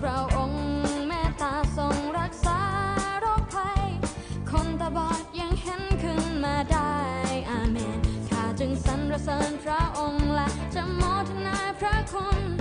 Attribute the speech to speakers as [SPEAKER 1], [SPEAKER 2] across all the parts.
[SPEAKER 1] พ
[SPEAKER 2] ระองค์แม่ตาทรงรักษาโรคภัย คนตาบอดยังเห็นขึ้นมาได้อาเมน ข้าจึงสรรเสริญพระองค์และจะโมทนาพระคุณ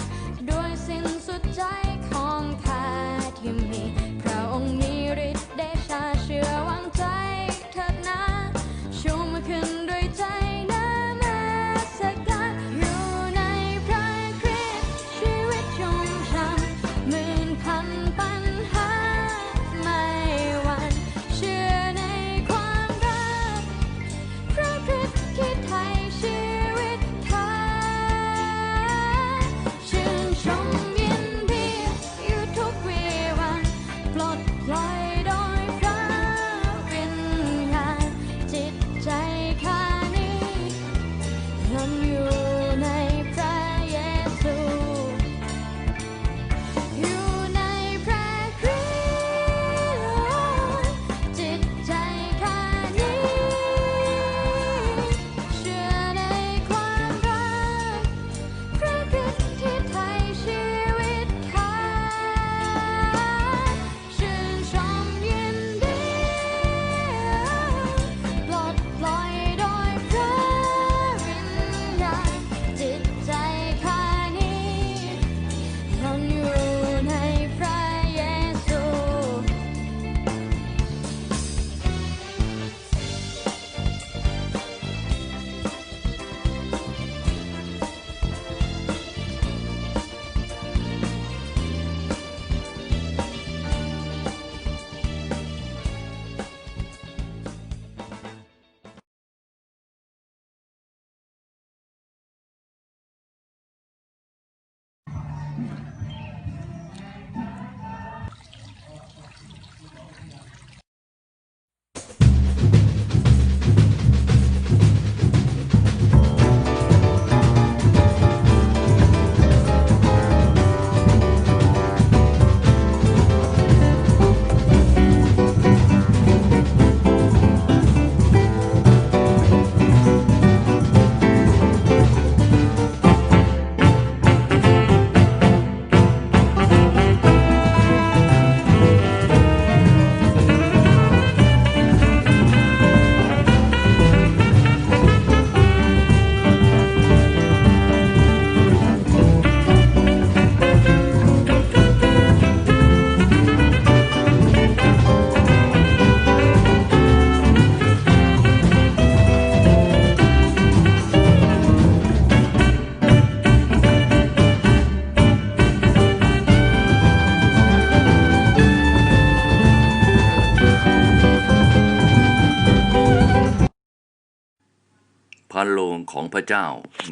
[SPEAKER 1] พันโลงของพระเจ้า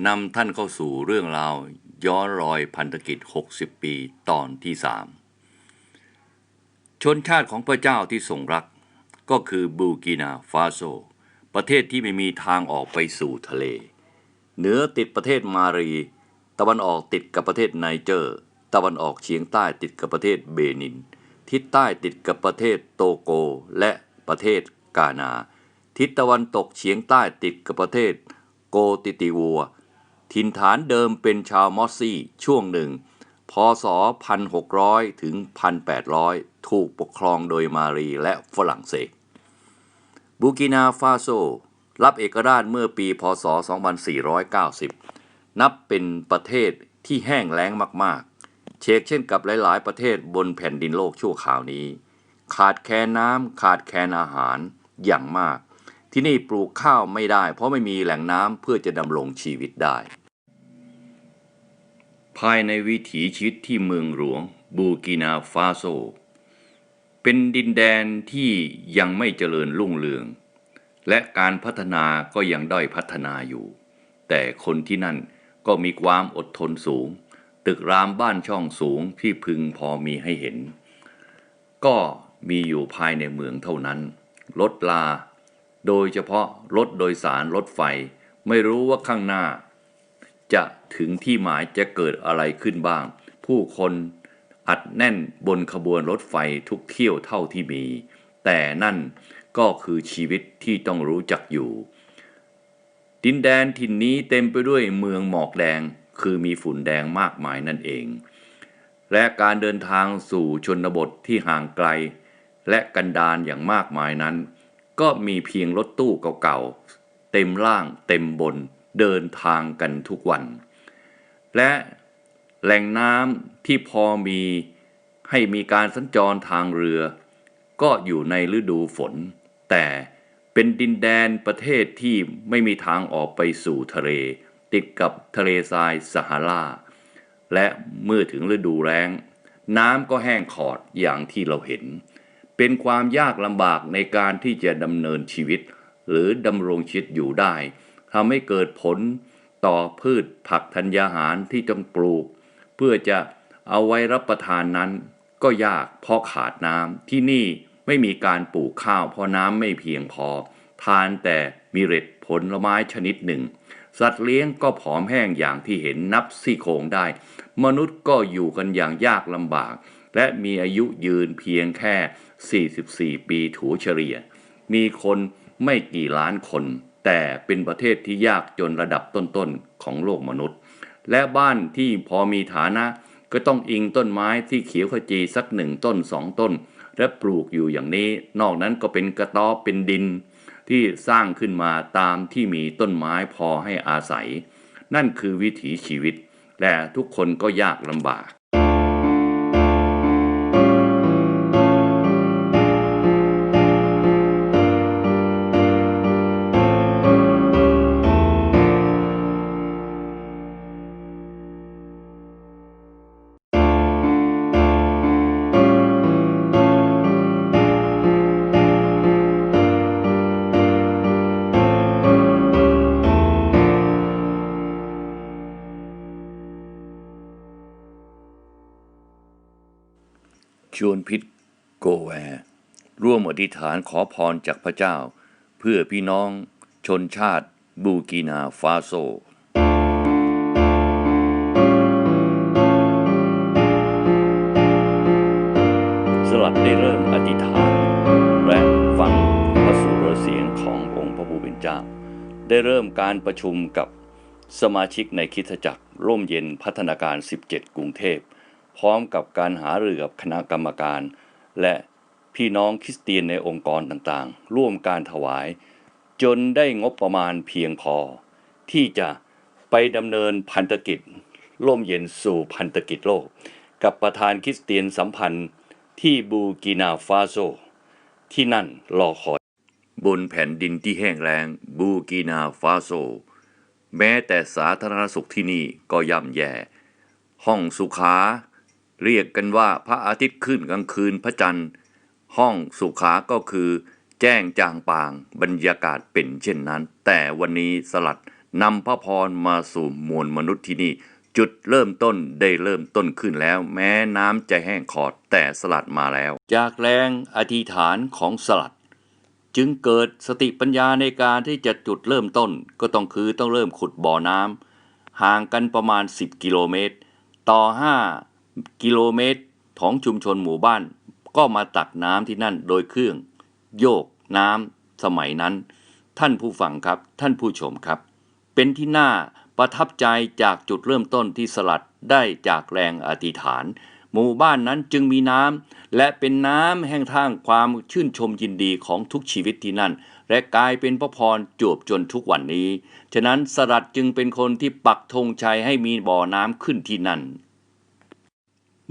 [SPEAKER 1] นำท่านเข้าสู่เรื่องราว ย้อนรอยพันธกิจ 60 ปีตอนที่สามชนชาติของพระเจ้าที่ทรงรัก ก็คือบูกินาฟาโซ ประเทศที่ไม่มีทางออกไปสู่ทะเล เหนือติดประเทศมารี ตะวันออกติดกับประเทศไนเจอร์ ตะวันออกเฉียงใต้ติดกับประเทศเบนิน ทิศใต้ติดกับประเทศโตโกและประเทศกานา ทิศตะวันตกเฉียงใต้ติดกับประเทศโกติติวัว ถิ่นฐานเดิมเป็นชาวมอสซี่ช่วงหนึ่ง พศ 1600 ถึง 1800 ถูกปกครองโดยมารีและฝรั่งเศส บูกินาฟาโซ รับเอกราชเมื่อปีพศ 2490 นับเป็นประเทศที่แห้งแล้งมาก ๆ เชกเช่นกับหลาย ๆ ประเทศบนแผ่นดินโลกชั่วข่าวนี้ ขาดแคลนน้ำขาดแคลนอาหารอย่างมาก ที่นี่ปลูกข้าวไม่ได้ เพราะไม่มีแหล่งน้ำเพื่อจะดำรงชีวิตได้ ภายในวิถีชีวิตที่เมืองหลวง บูกินาฟาโซ เป็นดินแดนที่ยังไม่เจริญรุ่งเรือง และการพัฒนาก็ยังด้อยพัฒนาอยู่ แต่คนที่นั่นก็มีความอดทนสูง ตึกรามบ้านช่องสูงที่พึงพอมีให้เห็น ก็มีอยู่ภายในเมืองเท่านั้น รถลา โดยเฉพาะรถโดยสารรถไฟ ไม่รู้ว่าข้างหน้า จะถึงที่หมายจะเกิดอะไรขึ้นบ้าง ผู้คนอัดแน่นบนขบวนรถไฟทุกเที่ยวเท่าที่มี แต่นั่นก็คือชีวิตที่ต้องรู้จักอยู่ ดินแดนถิ่นนี้เต็มไปด้วยเมืองหมอกแดงคือมีฝุ่นแดงมากมายนั่นเอง และการเดินทางสู่ชนบทที่ห่างไกล และกันดารอย่างมากมายนั้น ก็มีเพียงรถตู้เก่าๆ เต็มล่างเต็มบนเดินทางกันทุกวัน และแหล่งน้ำที่พอมีให้มีการสัญจรทางเรือ ก็อยู่ในฤดูฝน แต่เป็นดินแดนประเทศที่ไม่มีทางออกไปสู่ทะเล ติดกับทะเลทรายซาฮารา และเมื่อถึงฤดูแล้ง น้ำก็แห้งขอดอย่างที่เราเห็น เป็นความยากลำบากในการที่จะดำเนินชีวิต หรือดำรงชีวิตอยู่ได้ทำให้เกิดผลต่อพืชผักธัญญาหารที่ต้องปลูก เพื่อจะเอาไว้รับประทานนั้น ก็ยากเพราะขาดน้ำที่นี่ไม่มีการปลูกข้าวเพราะน้ำไม่เพียงพอ ทานแต่มีเร็ดผลไม้ชนิดหนึ่ง สัตว์เลี้ยงก็ผอมแห้งอย่างที่เห็นนับซี่โครงได้ มนุษย์ก็อยู่กันอย่างยากลำบาก และมีอายุยืนเพียงแค่ 44 ปีถูเฉลี่ย มีคนไม่กี่ล้านคน แต่เป็นประเทศที่ยากจนระดับต้นๆของโลกมนุษย์ และบ้านที่พอมีฐานะ ก็ต้องอิงต้นไม้ที่เขียวขจีสักหนึ่งต้นสองต้น และปลูกอยู่อย่างนี้ นอกนั้นก็เป็นกระต๊อบเป็นดิน ที่สร้างขึ้นมาตามที่มีต้นไม้พอให้อาศัย นั่นคือวิถีชีวิต และทุกคนก็ยากลำบาก ชวนพิษโกแวร์ร่วมอธิษฐานขอพรจากพระเจ้า เพื่อพี่น้องชนชาติบูกินาฟาโซ สลัดได้เริ่มอธิษฐาน และฟังพระสุรเสียงขององค์พระผู้เป็นเจ้า ได้เริ่มการประชุมกับสมาชิกในคริสตจักรร่มเย็นพัฒนาการ 17 กรุงเทพ พร้อมกับการหารือกับคณะกรรมการ และพี่น้องคริสเตียนในองค์กรต่างๆ ร่วมการถวาย จนได้งบประมาณเพียงพอ ที่จะไปดำเนินพันธกิจ ร่มเย็นสู่พันธกิจโลก กับประธานคริสเตียนสัมพันธ์ที่บูกินาฟาโซ ที่นั่นรอคอย บนแผ่นดินที่แห้งแล้งบูกินาฟาโซ แม้แต่สาธารณสุขที่นี่ก็ย่ำแย่ ห้องสุขา เรียกกันว่าพระอาทิตย์ขึ้นกลางคืนพระจันทร์ ห้องสุขาก็คือ แจ้งจางปางบรรยากาศเป็นเช่นนั้น แต่วันนี้สลัดนำพระพรมาสู่มวลมนุษย์ที่นี่ จุดเริ่มต้นได้เริ่มต้นขึ้นแล้ว แม้น้ำจะแห้งขอดแต่สลัดมาแล้ว จากแรงอธิษฐานของสลัด จึงเกิดสติปัญญาในการที่จะจุดเริ่มต้น ก็ต้องคือต้องเริ่มขุดบ่อน้ำห่างกันประมาณ 10 กิโลเมตร ต่อ 5 กิโลเมตรของชุมชนหมู่บ้าน ก็มาตักน้ำที่นั่นโดยเครื่อง โยกน้ำสมัยนั้น ท่านผู้ฟังครับท่านผู้ชมครับ เป็นที่น่าประทับใจจากจุดเริ่มต้นที่สลัดได้จากแรงอธิษฐาน หมู่บ้านนั้นจึงมีน้ำและเป็นน้ำแห่งทางความชื่นชมยินดีของทุกชีวิตที่นั่น และกลายเป็นพระพรจวบจนทุกวันนี้ ฉะนั้นสลัดจึงเป็นคนที่ปักธงชัยให้มีบ่อน้ำขึ้นที่นั่น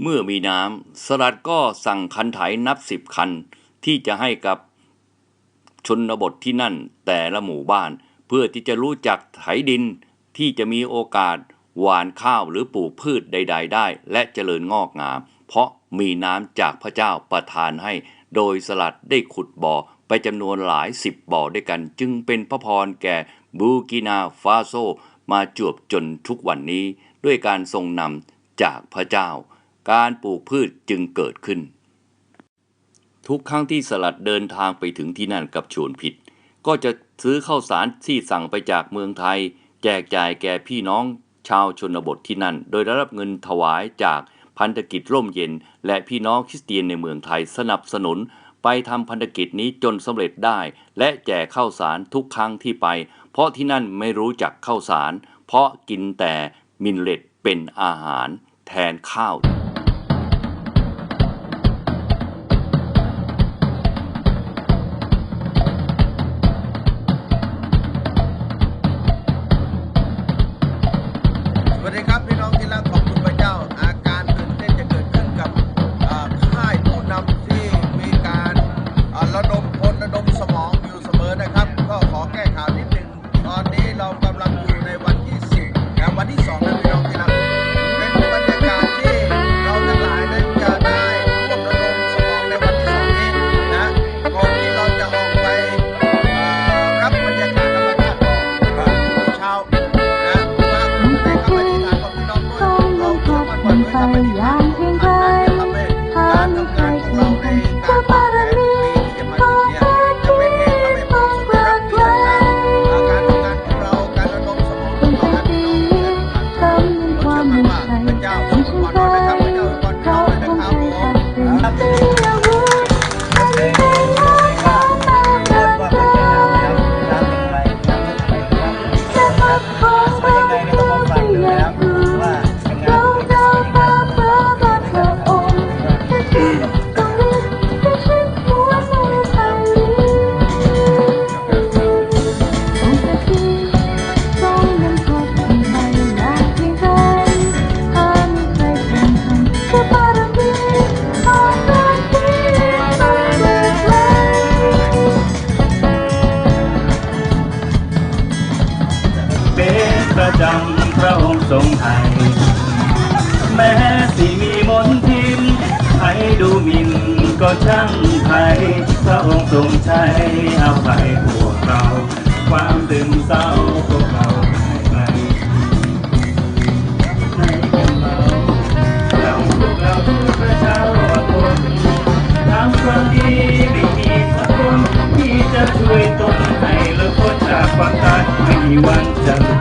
[SPEAKER 1] เมื่อมีน้ำสลัดก็สั่งคันไถนับสิบคัน ที่จะให้กับชนบทที่นั่นแต่ละหมู่บ้าน เพื่อที่จะรู้จักไถดินที่จะมีโอกาสหว่านข้าวหรือปลูกพืชใด ๆ ได้ และเจริญงอกงาม เพราะมีน้ำจากพระเจ้าประทานให้ โดยสลัดได้ขุดบ่อไปจำนวนหลายสิบบ่อด้วยกัน จึงเป็นพระพรแก่บูกินาฟาโซมาจวบจนทุกวันนี้ ด้วยการทรงนำจากพระเจ้า การปลูกพืชจึงเกิดขึ้น ทุกครั้งที่สลัดเดินทางไปถึงที่นั่นกับชวนผิด ก็จะซื้อข้าวสารที่สั่งไปจากเมืองไทย แจกจ่ายแก่พี่น้องชาวชนบทที่นั่น โดยได้รับเงินถวายจากพันธกิจร่มเย็น และพี่น้องคริสเตียนในเมืองไทยสนับสนุนไปทำพันธกิจนี้จนสำเร็จได้ และแจกข้าวสารทุกครั้งที่ไป เพราะที่นั่นไม่รู้จักข้าวสาร เพราะกินแต่มินเลตเป็นอาหาร แทนข้าว
[SPEAKER 3] ก็ข ประจำพระองค์ทรงไทย
[SPEAKER 4] แม้สิมีมนทินให้ดูหมินก็ช่างไทยพระองค์ทรงใช้อภัยพวกเรา ความตึงเศร้าพวกเราหายไปเราเราพวกเราคือพระเจ้าอดทนทำความดีไม่มีสักคนที่จะช่วยตนให้เลิกพ้นจากความตายไม่มีวันจะ